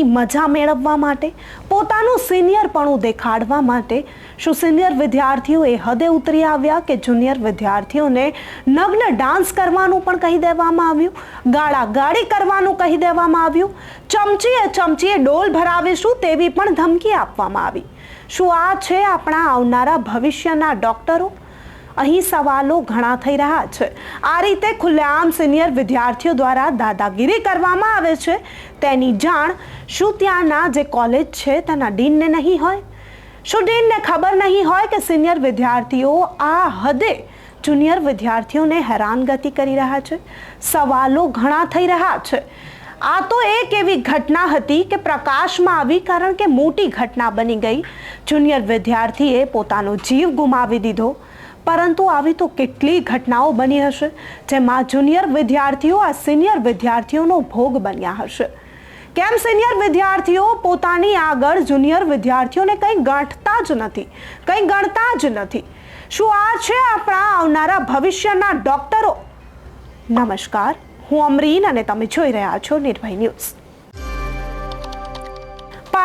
જીવનની મજા મેળવવા માટે, પોતાનું સિનિયરપણું દેખાડવા માટે, શું સિનિયર વિદ્યાર્થીઓ એ હદે ઉતરી આવ્યા કે જુનિયર વિદ્યાર્થીઓને નગ્ન ડાન્સ કરવાનું પણ કહી દેવામાં આવ્યું ગાળા ગાળી કરવાનું કહી દેવામાં આવ્યું, ચમચીએ ચમચીએ ડોલ ભરાવીશું તેવી પણ ધમકી આપવામાં આવી. શું આ છે આપણા આવનારા ભવિષ્યના ડોક્ટરો? અહીં સવાલો ઘણા થઈ રહ્યા છે. આ રીતે ખુલ્લેઆમ સિનિયર વિદ્યાર્થીઓ દ્વારા દાદાગીરી કરવામાં આવે છે. તેની જાણ શું ત્યાંના જે કોલેજ છે તેના ડીનને નહીં હોય? શું ડીનને ખબર નહીં હોય કે સિનિયર વિદ્યાર્થીઓ આ હદે જુનિયર વિદ્યાર્થીઓને હેરાનગતિ કરી રહ્યા છે? સવાલો ઘણા થઈ રહ્યા છે. આ તો એક એવી ઘટના હતી કે પ્રકાશમાં આવી કારણ કે મોટી ઘટના બની ગઈ. જુનિયર વિદ્યાર્થીએ પોતાનો જીવ ગુમાવી દીધો. પરંતુ આવી તો કેટલી ઘટનાઓ બની હશે, જેમાં જુનિયર વિદ્યાર્થીઓ આ સિનિયર વિદ્યાર્થીઓનો ભોગ બન્યા હશે. કેમ સિનિયર વિદ્યાર્થીઓ પોતાની આગળ જુનિયર વિદ્યાર્થીઓને કંઈ ગાંઠતા જ નથી, કંઈ ગણતા જ નથી? શું આ છે આપણા આવનારા ભવિષ્યના ડોક્ટરો? નમસ્કાર, હું અમરીન અને તમે જોઈ રહ્યા છો નિર્ભય ન્યૂઝ.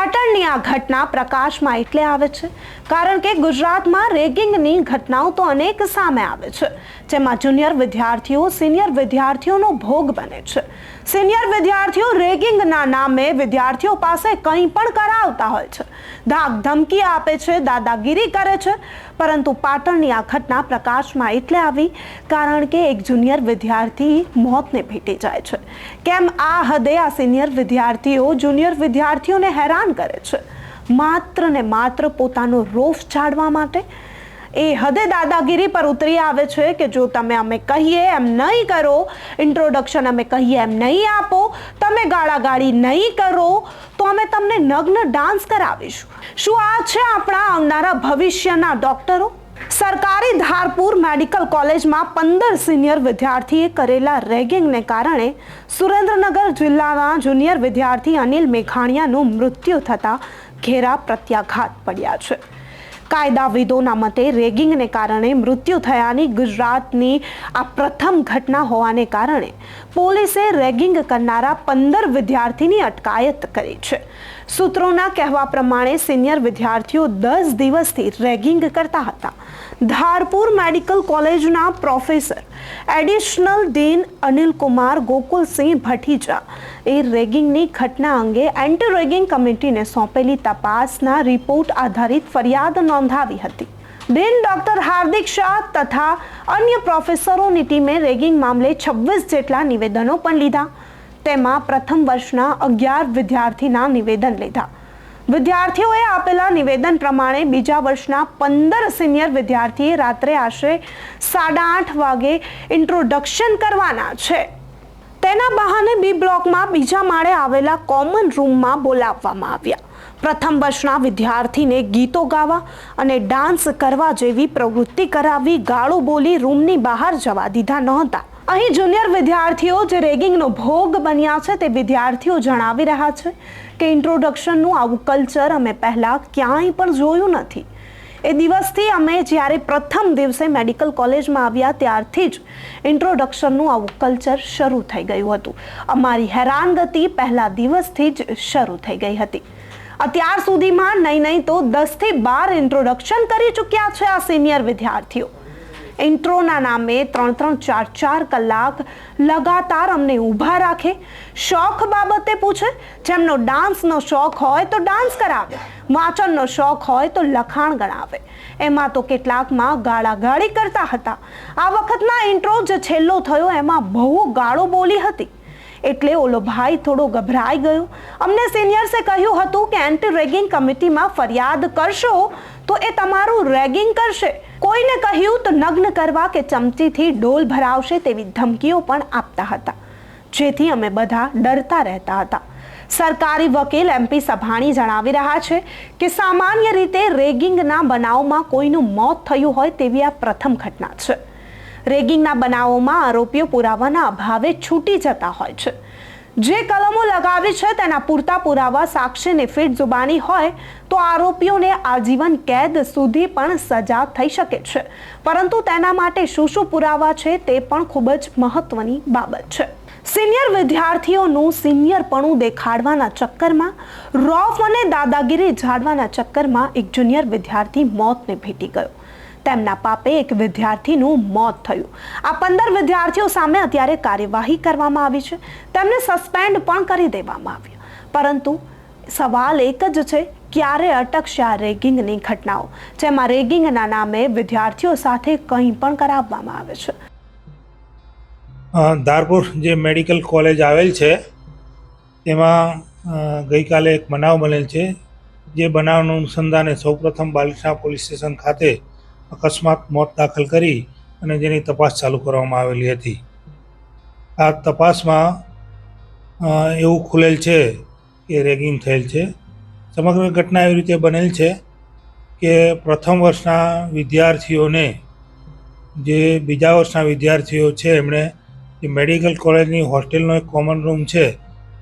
પાટણની આ ઘટના પ્રકાશમાં એટલે આવે છે. કારણ કે ગુજરાતમાં રેગિંગની ઘટનાઓ તો અનેક સામે આવે છે. જેમાં જુનિયર વિદ્યાર્થીઓ, સિનિયર વિદ્યાર્થીઓનો ભોગ બને છે. સિનિયર વિદ્યાર્થીઓ રેગિંગના નામે વિદ્યાર્થીઓ પાસે કંઈ પણ કરાવતા હોય છે. ધાક ધમકી આપે છે, દાદાગીરી કરે છે. પરંતુ પાટણની આ ઘટના પ્રકાશમાં એટલે આવી કારણ કે એક જુનિયર વિદ્યાર્થી મોતને ભેટી જાય છે. કેમ આ હદે આ સિનિયર વિદ્યાર્થીઓ જુનિયર વિદ્યાર્થીઓને હેરાન કરે છે? માત્ર ને માત્ર પોતાનો રોફ જાળવા માટે એ હદે દાદાગીરી પર ઉતરી આવે છે કે જો તમે અમે કહીએ એમ નહીં કરો ઇન્ટ્રોડક્શન અમે કહીએ એમ નહીં આપો, તમે ગાળાગાળી નહીં કરો, તો અમે તમને નગ્ન ડાન્સ કરાવીશું. શું આ છે આપણા આવનારા ભવિષ્યના ડોક્ટરો સરકારી ધારપુર મેડિકલ કોલેજમાં પંદર સિનિયર વિદ્યાર્થીએ કરેલા રેગિંગને કારણે સુરેન્દ્રનગર જિલ્લાના જુનિયર વિદ્યાર્થી અનિલ મેઘાણીયાનું મૃત્યુ થતાં ઘેરા પ્રત્યાઘાત પડ્યા છે. કાયદાવિદોના મતે રેગિંગને કારણે મૃત્યુ થયાની ગુજરાતની આ પ્રથમ ઘટના હોવાને કારણે પોલીસે રેગિંગ કરનારા પંદર વિદ્યાર્થીની અટકાયત કરી છે. સૂત્રોના કહેવા પ્રમાણે સિનિયર વિદ્યાર્થીઓ દસ દિવસથી રેગિંગ કરતા હતા. ધારપુર મેડિકલ કોલેજના professor additional dean Anil Kumar Gokulsinh Bhatija એ રેગિંગની ઘટના અંગે એન્ટી રેગિંગ કમિટીને સોંપેલી તપાસના રિપોર્ટ આધારિત ફરિયાદ નોંધાવી હતી. ડીન ડોક્ટર હાર્દિક શાહ તથા અન્ય પ્રોફેસરોની ટીમે રેગિંગ મામલે છવ્વીસ જેટલા નિવેદનો પણ લીધા. તેમાં પ્રથમ વર્ષના અગિયાર વિદ્યાર્થીના નિવેદન લીધા. વિદ્યાર્થીઓએ આપેલા નિવેદન પ્રમાણે બીજા વર્ષના પંદર સિનિયર વિદ્યાર્થીએ રાત્રે આશરે સાડા આઠ વાગે ઇન્ટ્રોડક્શન કરવાના છે. તેના બહાને બી બ્લોકમાં બીજા માળે આવેલા કોમન રૂમમાં બોલાવવામાં આવ્યા. પ્રથમ વર્ષના વિદ્યાર્થીને ગીતો ગાવા અને ડાન્સ કરવા જેવી પ્રવૃત્તિ કરાવી ગાળો બોલી રૂમની બહાર જવા દીધા નહોતા. અહીં જુનિયર વિદ્યાર્થીઓ જે રેગિંગનો ભોગ બન્યા છે તે વિદ્યાર્થીઓ જણાવી રહ્યા છે કે ઇન્ટ્રોડક્શનનું આવું કલ્ચર અમે પહેલાં ક્યાંય પણ જોયું નથી. એ દિવસથી અમે જ્યારે પ્રથમ દિવસે મેડિકલ કોલેજમાં આવ્યા ત્યારથી જ ઇન્ટ્રોડક્શનનું આવું કલ્ચર શરૂ થઈ ગયું હતું. અમારી હેરાનગતિ પહેલા દિવસથી જ શરૂ થઈ ગઈ હતી. અત્યાર સુધીમાં નહીં નહીં તો દસથી બાર ઇન્ટ્રોડક્શન કરી ચૂક્યા છે આ સિનિયર વિદ્યાર્થીઓ. ઇન્ટ્રોના નામે ત્રણ ત્રણ ચાર ચાર કલાક લગાતાર અમને ઊભા રાખે. શોખ બાબતે પૂછે, જેમનો ડાન્સનો શોખ હોય તો ડાન્સ કરાવે, વાંચનનો શોખ હોય તો લખાણ ગણાવે. એમાં તો કેટલાકમાં ગાળાગાળી કરતા હતા. આ વખતના ઇન્ટ્રો જે છેલ્લો થયો, એમાં બહુ ગાળો બોલી હતી. એટલે ઓલો ભાઈ થોડો ગભરાઈ ગયો. અમને સિનિયર્સે કહ્યું હતું કે એન્ટી રેગિંગ કમિટીમાં ફરિયાદ કરશો તો એ તમારું રેગિંગ કરશે. કોઈને કહ્યું તો નગ્ન કરવા કે ચમચીથી ડોલ ભરાવશે તેવી ધમકીઓ પણ આપતા હતા. જેથી અમે બધા ડરતા રહેતા હતા. સરકારી વકીલ એમપી સભાણી જણાવી રહ્યા છે કે સામાન્ય રીતે રેગિંગના બનાવમાં કોઈનું મોત થયું હોય તેવી આ પ્રથમ ઘટના છે. રેગિંગના બનાવોમાં આરોપીઓ પુરાવાના અભાવે છૂટી જતા હોય છે. જે કલમો લગાવી છે તેના પૂરતા પુરાવા સાક્ષીની ફીટ જુબાની હોય તો આરોપીઓને આજીવન કેદ સુધી પણ સજા થઈ શકે છે. પરંતુ તેના માટે શું શું પુરાવા છે તે પણ ખૂબ જ મહત્વની બાબત છે. સિનિયર વિદ્યાર્થીઓનું સિનિયરપણું દેખાડવાના ચક્કરમાં, રોફ અને દાદાગીરી ઝાડવાના ચક્કરમાં એક જુનિયર વિદ્યાર્થી મોતને ભેટી ગયો. તેમના પાપે એક વિદ્યાર્થીનું મોત થયું. આ પંદર વિદ્યાર્થીઓ સામે અત્યારે કાર્યવાહી કરવામાં આવી છે. તેમને સસ્પેન્ડ પણ કરી દેવામાં આવ્યું. પરંતુ સવાલ એક જ છે, ક્યારે અટકશે આ રેગિંગની ઘટનાઓ? જેમાં રેગિંગના નામે વિદ્યાર્થીઓ સાથે કંઈ પણ કરાવવામાં આવે છે. ધારપુર જે મેડિકલ કોલેજ આવેલ છે, તેમાં ગઈકાલે એક બનાવ બનેલ છે. જે બનાવનું અનુસંધાને સૌપ્રથમ બાલિકા પોલીસ સ્ટેશન ખાતે અકસ્માત મોત દાખલ કરી અને જેની તપાસ ચાલુ કરવામાં આવેલી હતી. આ તપાસમાં એવું ખુલેલ છે કે રેગિંગ થયેલ છે. સમગ્ર ઘટના એવી રીતે બનેલ છે કે પ્રથમ વર્ષના વિદ્યાર્થીઓને, જે બીજા વર્ષના વિદ્યાર્થીઓ છે, એમણે જે મેડિકલ કોલેજની હોસ્ટેલનો એક કોમન રૂમ છે,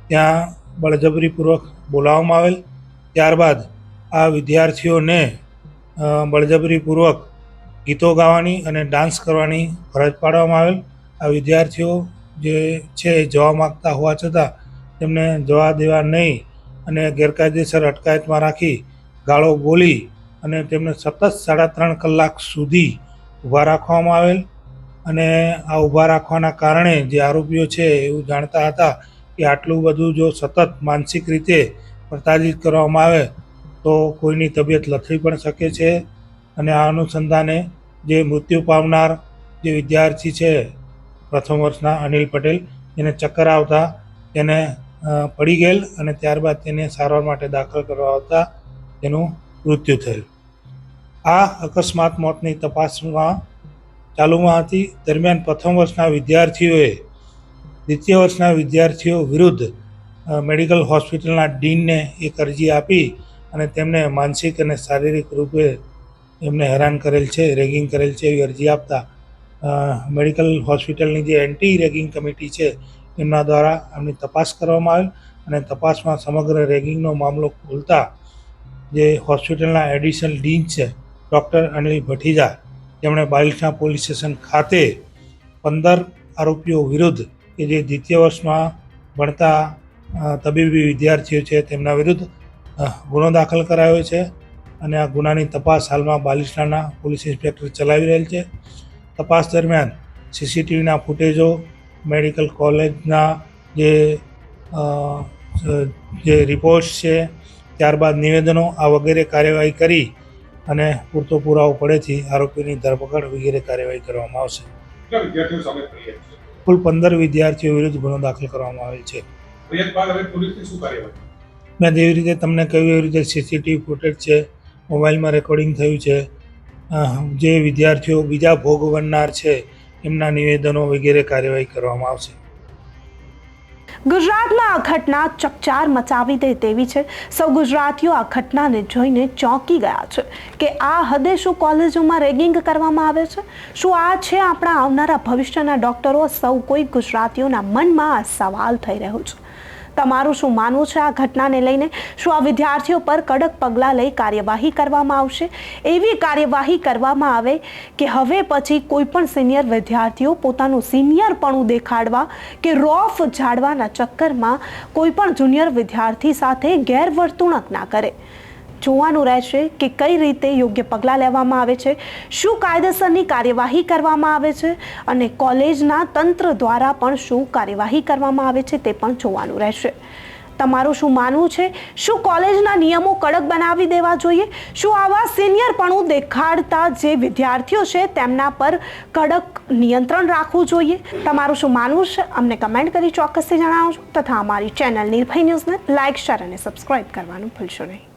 ત્યાં બળજબરીપૂર્વક બોલાવવામાં આવેલ. ત્યારબાદ આ વિદ્યાર્થીઓને બળજબરીપૂર્વક ગીતો ગાવાની અને ડાન્સ કરવાની ફરજ પાડવામાં આવેલ. આ વિદ્યાર્થીઓ જે છે જવા માગતા હોવા છતાં તેમને જવા દેવા નહીં અને ગેરકાયદેસર અટકાયતમાં રાખી ગાળો બોલી અને તેમને સતત સાડા ત્રણ કલાક સુધી ઊભા રાખવામાં આવેલ. અને આ ઊભા રાખવાના કારણે જે આરોપીઓ છે એવું જાણતા હતા કે આટલું બધું જો સતત માનસિક રીતે પ્રતાડિત કરવામાં આવે તો કોઈની તબિયત લથડી પણ શકે છે. અને આ અનુસંધાને જે મૃત્યુ પામનાર જે વિદ્યાર્થી છે, પ્રથમ વર્ષના અનિલ પટેલ, એને ચક્કર આવતા તેને પડી ગયેલ અને ત્યારબાદ તેને સારવાર માટે દાખલ કરવા આવતા તેનું મૃત્યુ થયેલ. આ અકસ્માત મોતની તપાસમાં ચાલુમાં હતી. દરમિયાન પ્રથમ વર્ષના વિદ્યાર્થીઓએ દ્વિતીય વર્ષના વિદ્યાર્થીઓ વિરુદ્ધ મેડિકલ હોસ્પિટલના ડીનને એક અરજી આપી અને તેમને માનસિક અને શારીરિક રૂપે એમને હેરાન કરેલ છે, રેગિંગ કરેલ છે એવી અરજી આપતા મેડિકલ હોસ્પિટલની જે એન્ટી રેગિંગ કમિટી છે, એમના દ્વારા એમની તપાસ કરવામાં આવેલ અને તપાસમાં સમગ્ર રેગિંગનો મામલો ખોલતા જે હોસ્પિટલના એડિશનલ ડીન છે, ડૉક્ટર અનિલ ભઠીજા તેમણે બાલિકા પોલીસ સ્ટેશન ખાતે પંદર આરોપીઓ વિરુદ્ધ કે જે દ્વિતીય વર્ષમાં ભણતા તબીબી વિદ્યાર્થીઓ છે તેમના વિરુદ્ધ ગુનો દાખલ કરાયો છે. અને આ ગુનાની તપાસ હાલમાં બાલિસ્ટાના પોલીસ ઇન્સ્પેક્ટર ચલાવી રહેલ છે. તપાસ દરમિયાન સીસીટીવીના ફૂટેજો મેડિકલ કોલેજના જે જે રિપોર્ટ્સ છે ત્યારબાદ નિવેદનો આ વગેરે કાર્યવાહી કરી અને પૂરતો પુરાવો પડેથી આરોપીની ધરપકડ વગેરે કાર્યવાહી કરવામાં આવશે. કુલ પંદર વિદ્યાર્થીઓ વિરુદ્ધ ગુનો દાખલ કરવામાં આવેલ છે. મેં જેવી રીતે તમને કહ્યું એવી રીતે સીસીટીવી ફૂટેજ છે. મોબાઈલમાં રેકોર્ડિંગ થયું છે. જે વિદ્યાર્થીઓ બીજા ભોગ બનનાર છે, એમના નિવેદનો વગેરે કાર્યવાહી કરવામાં આવશે. ગુજરાતમાં આ ઘટના ચકચાર મચાવી દે તેવી છે. સૌ ગુજરાતીઓ આ ઘટનાને જોઈને ચોંકી ગયા છે કે આ હદે શું કોલેજોમાં રેગિંગ કરવામાં આવે છે? શું આ છે આપણા આવનારા ભવિષ્યના ડોક્ટરો? સૌ કોઈ ગુજરાતીઓના મનમાં આ સવાલ થઈ રહ્યો છે. તમારું શું માનવું છે આ ઘટનાને લઈને? શું આ વિદ્યાર્થીઓ પર કડક પગલાં લઈ કાર્યવાહી કરવામાં આવશે? એવી કાર્યવાહી કરવામાં આવે કે હવે પછી કોઈ પણ સિનિયર વિદ્યાર્થીઓ પોતાનું સિનિયરપણું દેખાડવા કે રોફ ઝાડવાના ચક્કરમાં કોઈ પણ જુનિયર વિદ્યાર્થી સાથે ગેરવર્તણૂક ના કરે. જોવાનું રહેશે કે કઈ રીતે યોગ્ય પગલાં લેવામાં આવે છે, શું કાયદેસરની કાર્યવાહી કરવામાં આવે છે અને કોલેજના તંત્ર દ્વારા પણ શું કાર્યવાહી કરવામાં આવે છે તે પણ જોવાનું રહેશે. તમારું શું માનવું છે? શું કોલેજના નિયમો કડક બનાવી દેવા જોઈએ? શું આવા સિનિયરપણું દેખાડતા જે વિદ્યાર્થીઓ છે તેમના પર કડક નિયંત્રણ રાખવું જોઈએ? તમારું શું માનવું છે? અમને કમેન્ટ કરી ચોક્કસથી જણાવજો. તથા અમારી ચેનલ નિર્ભય ન્યૂઝને લાઇક, શેર અને સબસ્ક્રાઇબ કરવાનું ભૂલશો નહીં.